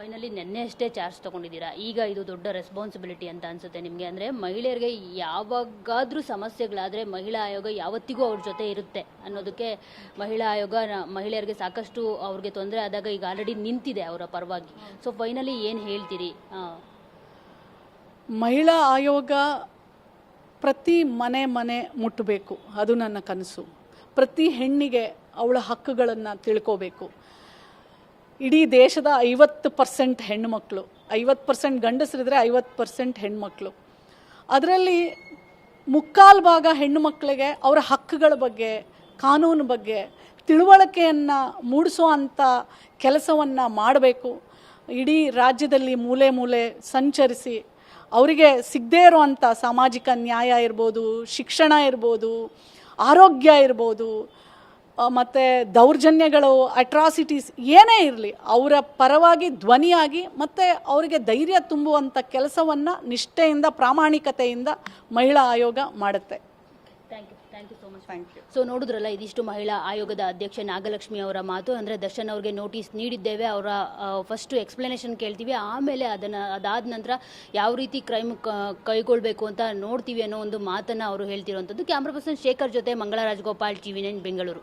Finally ನಿನ್ನೆ ಅಷ್ಟೇ charge ತಗೊಂಡಿದ್ದೀರಾ? ಈಗ ಇದು ದೊಡ್ಡ ರೆಸ್ಪಾನ್ಸಿಬಿಲಿಟಿ ಅಂತ ಅನ್ಸುತ್ತೆ ನಿಮಗೆ. ಅಂದರೆ ಮಹಿಳೆಯರಿಗೆ ಯಾವಾಗಾದ್ರೂ ಸಮಸ್ಯೆಗಳಾದರೆ ಮಹಿಳಾ ಆಯೋಗ ಯಾವತ್ತಿಗೂ ಅವ್ರ ಜೊತೆ ಇರುತ್ತೆ ಅನ್ನೋದಕ್ಕೆ ಮಹಿಳಾ ಆಯೋಗ ಮಹಿಳೆಯರಿಗೆ ಸಾಕಷ್ಟು ಅವ್ರಿಗೆ ತೊಂದರೆ ಆದಾಗ ಈಗ ಆಲ್ರೆಡಿ ನಿಂತಿದೆ ಅವರ ಪರವಾಗಿ. ಸೊ ಫೈನಲಿ ಏನು ಹೇಳ್ತೀರಿ? ಮಹಿಳಾ ಆಯೋಗ ಪ್ರತಿ ಮನೆ ಮನೆ ಮುಟ್ಟಬೇಕು ಅದು ನನ್ನ ಕನಸು. ಪ್ರತಿ ಹೆಣ್ಣಿಗೆ ಅವಳ ಹಕ್ಕುಗಳನ್ನು ತಿಳ್ಕೋಬೇಕು. ಇಡೀ ದೇಶದ ಐವತ್ತು ಪರ್ಸೆಂಟ್ ಹೆಣ್ಣುಮಕ್ಕಳು ಐವತ್ತು ಪರ್ಸೆಂಟ್ ಗಂಡಸರಿದ್ರೆ ಐವತ್ತು ಪರ್ಸೆಂಟ್ ಹೆಣ್ಮಕ್ಳು. ಅದರಲ್ಲಿ ಮುಕ್ಕಾಲು ಭಾಗ ಹೆಣ್ಣು ಮಕ್ಕಳಿಗೆ ಅವರ ಹಕ್ಕುಗಳ ಬಗ್ಗೆ, ಕಾನೂನು ಬಗ್ಗೆ, ತಿಳುವಳಿಕೆಯನ್ನು ಮೂಡಿಸೋ ಅಂಥ ಕೆಲಸವನ್ನು ಮಾಡಬೇಕು. ಇಡೀ ರಾಜ್ಯದಲ್ಲಿ ಮೂಲೆ ಮೂಲೆ ಸಂಚರಿಸಿ ಅವರಿಗೆ ಸಿಗದೇ ಇರುವಂಥ ಸಾಮಾಜಿಕ ನ್ಯಾಯ ಇರ್ಬೋದು, ಶಿಕ್ಷಣ ಇರ್ಬೋದು, ಆರೋಗ್ಯ ಇರ್ಬೋದು ಮತ್ತೆ ದೌರ್ಜನ್ಯಗಳು ಅಟ್ರಾಸಿಟೀಸ್ ಏನೇ ಇರಲಿ ಅವರ ಪರವಾಗಿ ಧ್ವನಿಯಾಗಿ ಮತ್ತೆ ಅವರಿಗೆ ಧೈರ್ಯ ತುಂಬುವಂಥ ಕೆಲಸವನ್ನು ನಿಷ್ಠೆಯಿಂದ ಪ್ರಾಮಾಣಿಕತೆಯಿಂದ ಮಹಿಳಾ ಆಯೋಗ ಮಾಡುತ್ತೆ. Thank you thank you so much thank you so ನೋಡಿದ್ರಲ್ಲ ಇದಿಷ್ಟು ಮಹಿಳಾ ಆಯೋಗದ ಅಧ್ಯಕ್ಷೆ ನಾಗಲಕ್ಷ್ಮಿ ಅವರ ಮಾತು ಅಂದರೆ ದರ್ಶನ್ ಅವ್ರಿಗೆ ನೋಟಿಸ್ ನೀಡಿದ್ದೇವೆ ಅವರ ಫಸ್ಟ್ ಎಕ್ಸ್ಪ್ಲನೇಷನ್ ಕೇಳ್ತೀವಿ ಆಮೇಲೆ ಅದನ್ನು ಅದಾದ ನಂತರ ಯಾವ ರೀತಿ ಕ್ರೈಮ್ ಕೈಗೊಳ್ಬೇಕು ಅಂತ ನೋಡ್ತೀವಿ ಅನ್ನೋ ಒಂದು ಮಾತನ್ನು ಅವರು ಹೇಳ್ತಿರುವಂಥದ್ದು. ಕ್ಯಾಮ್ರಾ ಪರ್ಸನ್ ಶೇಖರ್ ಜೊತೆ ಮಂಗಳ ರಾಜಗೋಪಾಲ್ ಟಿವಿ ನೈನ್ ಬೆಂಗಳೂರು.